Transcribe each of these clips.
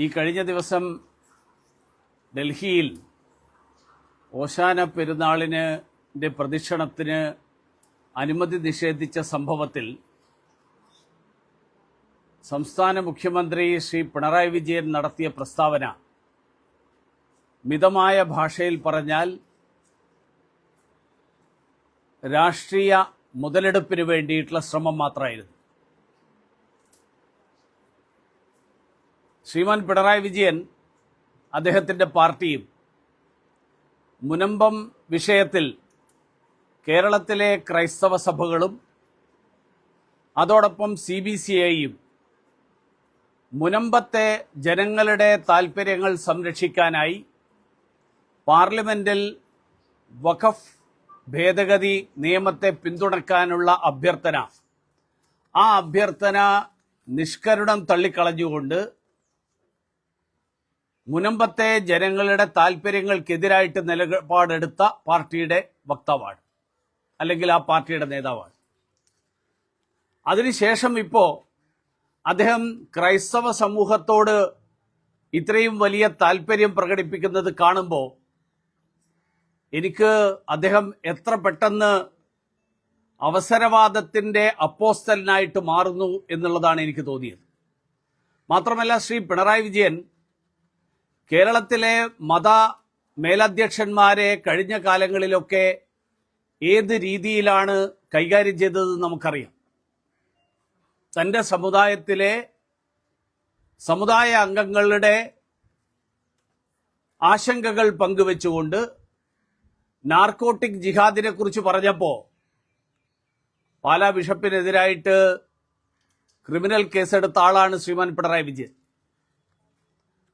ഈ കഴിഞ്ഞ ദിവസം ഡൽഹിയിൽ ഓശാന പെരുന്നാളിന് ന്റെ പ്രദക്ഷിണത്തിന് അനുമതി നിഷേധിച്ച സംഭവത്തിൽ സംസ്ഥാന മുഖ്യമന്ത്രി ശ്രീ പിണറായി വിജയൻ നടത്തിയ പ്രസ്താവന മിതമായ ഭാഷയിൽ പറഞ്ഞാൽ രാഷ്ട്രീയ മുതലെടുപ്പിന് വേണ്ടിയിട്ടുള്ള ശ്രമം മാത്രമായിരുന്നു. ശ്രീമാൻ പിണറായി വിജയൻ അദ്ദേഹത്തിന്റെ പാർട്ടിയും മുനമ്പം വിഷയത്തിൽ കേരളത്തിലെ ക്രൈസ്തവ സഭകളും അതോടൊപ്പം സി ബി സി ഐയും മുനമ്പത്തെ ജനങ്ങളുടെ താൽപ്പര്യങ്ങൾ സംരക്ഷിക്കാനായി പാർലമെന്റിൽ വഖഫ് ഭേദഗതി നിയമത്തെ പിന്തുണക്കാനുള്ള അഭ്യർത്ഥന. ആ അഭ്യർത്ഥന നിഷ്കരുണം തള്ളിക്കളഞ്ഞുകൊണ്ട് മുനമ്പത്തെ ജനങ്ങളുടെ താല്പര്യങ്ങൾക്കെതിരായിട്ട് നിലപാടെടുത്ത പാർട്ടിയുടെ വക്താവാണ്. അല്ലെങ്കിൽ ആ പാർട്ടിയുടെ നേതാവാണ്. അതിനുശേഷം ഇപ്പോ അദ്ദേഹം ക്രൈസ്തവ സമൂഹത്തോട് ഇത്രയും വലിയ താല്പര്യം പ്രകടിപ്പിക്കുന്നത് കാണുമ്പോൾ എനിക്ക് അദ്ദേഹം എത്ര പെട്ടെന്ന് അവസരവാദത്തിന്റെ അപ്പോസ്റ്റലിനായിട്ട് മാറുന്നു എന്നുള്ളതാണ് എനിക്ക് തോന്നിയത്. മാത്രമല്ല ശ്രീ പിണറായി വിജയൻ കേരളത്തിലെ മത മേലധ്യക്ഷന്മാരെ കഴിഞ്ഞ കാലങ്ങളിലൊക്കെ ഏത് രീതിയിലാണ് കൈകാര്യം ചെയ്തത് നമുക്കറിയാം. തന്റെ സമുദായത്തിലെ സമുദായ അംഗങ്ങളുടെ ആശങ്കകൾ പങ്കുവെച്ചുകൊണ്ട് നാർക്കോട്ടിക് ജിഹാദിനെ കുറിച്ച് പറഞ്ഞപ്പോൾ പാലാ ബിഷപ്പിനെതിരായിട്ട് ക്രിമിനൽ കേസെടുത്ത ആളാണ് ശ്രീമാൻ പിണറായി വിജയൻ.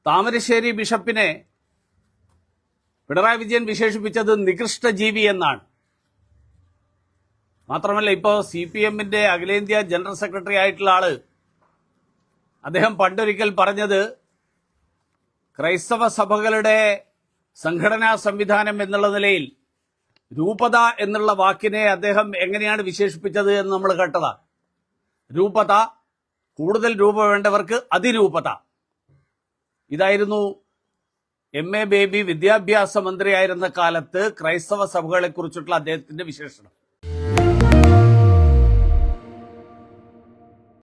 താമരശ്ശേരി ബിഷപ്പിനെ പിണറായി വിജയൻ വിശേഷിപ്പിച്ചത് നികൃഷ്ട ജീവി എന്നാണ്. മാത്രമല്ല ഇപ്പോൾ സി പി എമ്മിന്റെ അഖിലേന്ത്യാ ജനറൽ സെക്രട്ടറി ആയിട്ടുള്ള ആൾ അദ്ദേഹം പണ്ടൊരിക്കൽ പറഞ്ഞത് ക്രൈസ്തവ സഭകളുടെ സംഘടനാ സംവിധാനം എന്നുള്ള നിലയിൽ രൂപത എന്നുള്ള വാക്കിനെ അദ്ദേഹം എങ്ങനെയാണ് വിശേഷിപ്പിച്ചത് എന്ന് നമ്മൾ കേട്ടതാണ്. രൂപത കൂടുതൽ രൂപ വേണ്ടവർക്ക് അതിരൂപത. ഇതായിരുന്നു എം എ ബേബി വിദ്യാഭ്യാസ മന്ത്രിയായിരുന്ന കാലത്ത് ക്രൈസ്തവ സഭകളെക്കുറിച്ചുള്ള അദ്ദേഹത്തിന്റെ വിശേഷണം.